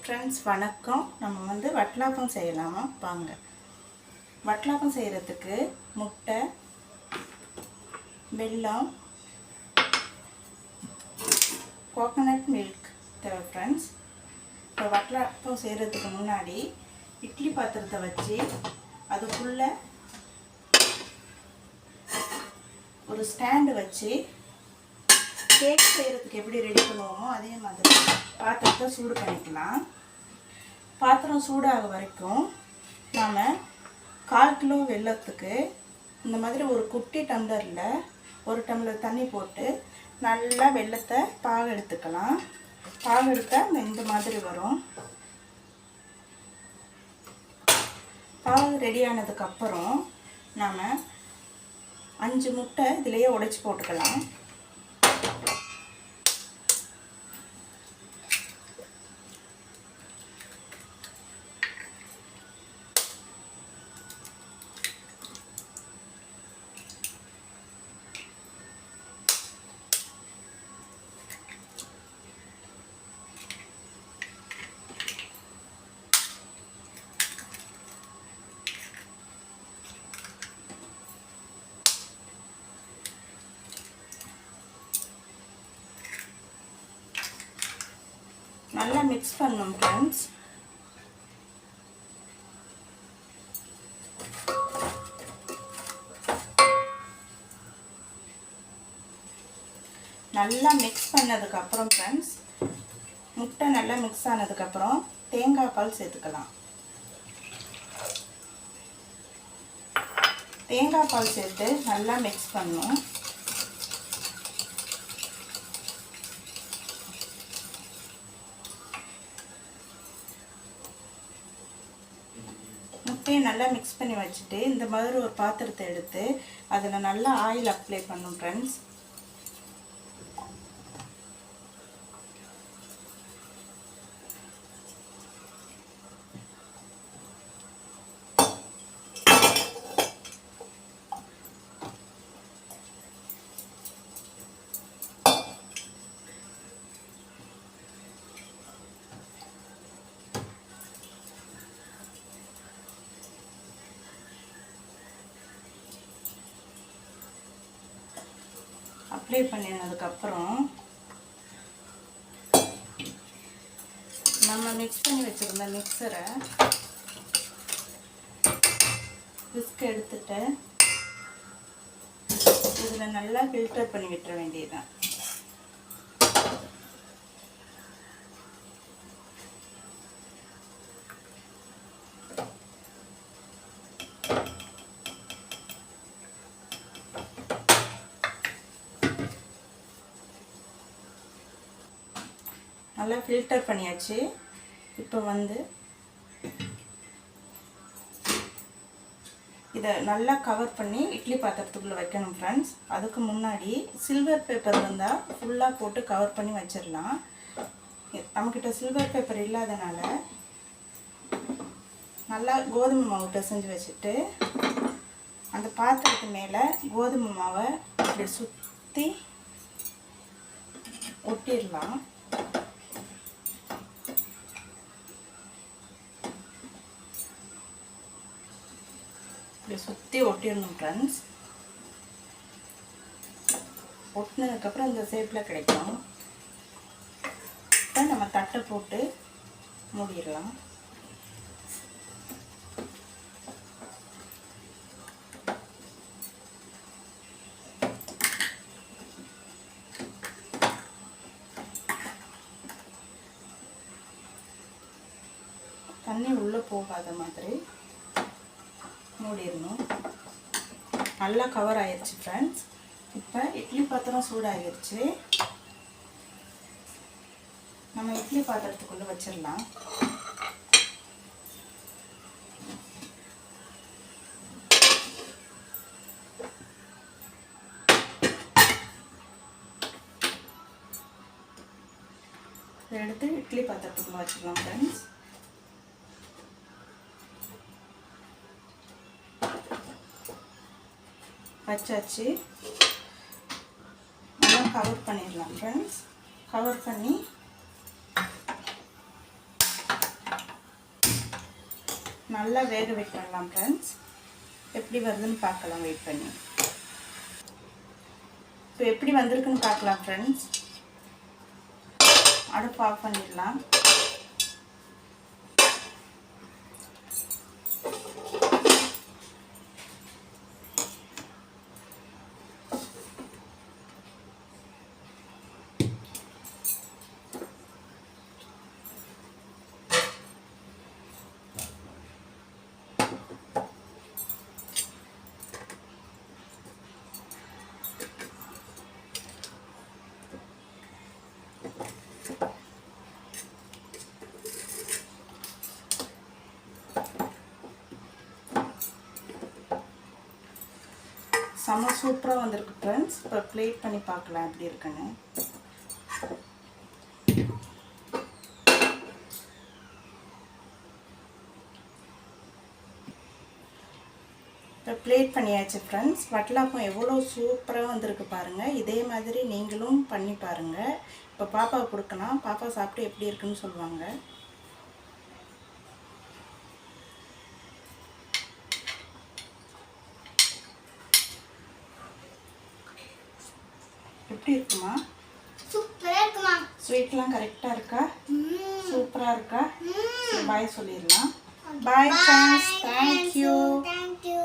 Friends வணக்கம். நம்ம வந்து வட்டலாப்பம் செய்யலாமா? வாங்க. வட்டலாப்பம் செய்கிறதுக்கு முட்டை வெல்லம் கோகனட் மில்க் தேவை ஃப்ரெண்ட்ஸ் இப்போ வட்டலாப்பம் செய்கிறதுக்கு முன்னாடி இட்லி பாத்திரத்தை வச்சு அதுக்குள்ளே ஒரு ஸ்டாண்டு வச்சு கேக் செய்கிறதுக்கு எப்படி ரெடி பண்ணுவோமோ அதே மாதிரி பாத்திரத்தை சூடு பண்ணிக்கலாம். பாத்திரம் சூடாக வரைக்கும் நாம் கால் கிலோ வெல்லத்துக்கு இந்த மாதிரி ஒரு குட்டி டம்ளரில் ஒரு டம்ளர் தண்ணி போட்டு நல்லா வெள்ளத்தை பாக எடுத்துக்கலாம். பாகு எடுத்தால் இந்த மாதிரி வரும். பாகு ரெடி ஆனதுக்கப்புறம் நாம் அஞ்சு முட்டை இதிலையே உடைச்சி போட்டுக்கலாம். நல்லா மிக்ஸ் பண்ணும் ஃப்ரெண்ட்ஸ் நல்லா மிக்ஸ் பண்ணதுக்கப்புறம் ஃப்ரெண்ட்ஸ் முட்டை நல்லா மிக்ஸ் ஆனதுக்கப்புறம் தேங்காய் பால் சேர்த்துக்கலாம். தேங்காய் பால் சேர்த்து நல்லா மிக்ஸ் பண்ணும் முட்டையை நல்லா மிக்ஸ் பண்ணி வச்சுட்டு இந்த மாதிரி ஒரு பாத்திரத்தை எடுத்து அதில் நல்லா ஆயில் அப்ளை பண்ணும் ஃப்ரெண்ட்ஸ் அப்ளை பண்ணினதுக்கப்புறம் நம்ம மிக்ஸ் பண்ணி வச்சுருந்த மிக்சரை விஸ்க் எடுத்துட்டு இதில் நல்லா ஃபில்டர் பண்ணி விட்டுற வேண்டியதுதான். நல்லா ஃபில்டர் பண்ணியாச்சு. இப்போ வந்து இதை நல்லா கவர் பண்ணி இட்லி பாத்திரத்துக்குள்ளே வைக்கணும் ஃப்ரெண்ட்ஸ் அதுக்கு முன்னாடி சில்வர் பேப்பர் இருந்தால் ஃபுல்லாக போட்டு கவர் பண்ணி வச்சிடலாம். நம்மக்கிட்ட சில்வர் பேப்பர் இல்லாதனால நல்லா கோதுமை மாவு பிசைஞ்சு வச்சுட்டு அந்த பாத்திரத்து மேலே கோதுமை மாவை இப்படி சுற்றி ஒட்டிடலாம். இப்படி சுற்றி ஒட்டிடணும் ஃப்ரெண்ட்ஸ் ஒட்டினதுக்கப்புறம் இந்த ஷேப்பில் கிடைக்கும். இப்போ நம்ம தட்டை போட்டு மூடிடலாம். தண்ணி உள்ளே போகாத மாதிரி மூடிடணும். நல்லா கவர் ஆயிடுச்சு ஃப்ரெண்ட்ஸ் இப்போ இட்லி பாத்திரம் சூடாகிடுச்சு நம்ம இட்லி பாத்திரத்துக்குள்ளே வச்சிடலாம். இதை எடுத்து இட்லி பாத்திரத்துக்குள்ளே வச்சுக்கலாம் ஃப்ரெண்ட்ஸ் வச்சாச்சு. நல்லா கவர் பண்ணிடலாம் ஃப்ரெண்ட்ஸ் கவர் பண்ணி நல்லா வேக வைக்கலாம் ஃப்ரெண்ட்ஸ் எப்படி வருதுன்னு பார்க்கலாம் வெயிட் பண்ணி. இப்போ எப்படி வந்திருக்குன்னு பார்க்கலாம் ஃப்ரெண்ட்ஸ் அடுப்பு ஆஃப் பண்ணிடலாம். செம்ம சூப்பராக வந்திருக்கு ஃப்ரெண்ட்ஸ் இப்போ ப்ளேட் பண்ணி பார்க்கலாம் எப்படி இருக்குன்னு. இப்போ ப்ளேட் பண்ணியாச்சு ஃப்ரெண்ட்ஸ் வட்டலாப்பம் எவ்வளோ சூப்பராக வந்திருக்கு பாருங்கள் இதே மாதிரி நீங்களும் பண்ணி பாருங்கள் இப்போ பாப்பாவை கொடுக்கலாம். பாப்பா சாப்பிட்டு எப்படி இருக்குன்னு சொல்லுவாங்க. எப்படி இருக்குமா? சூப்பரா இருக்குமா? ஸ்வீட்லாம் கரெக்டாக இருக்கா. சூப்பராக இருக்கா. பாய் சொல்லிடலாம். Bye friends thank you you.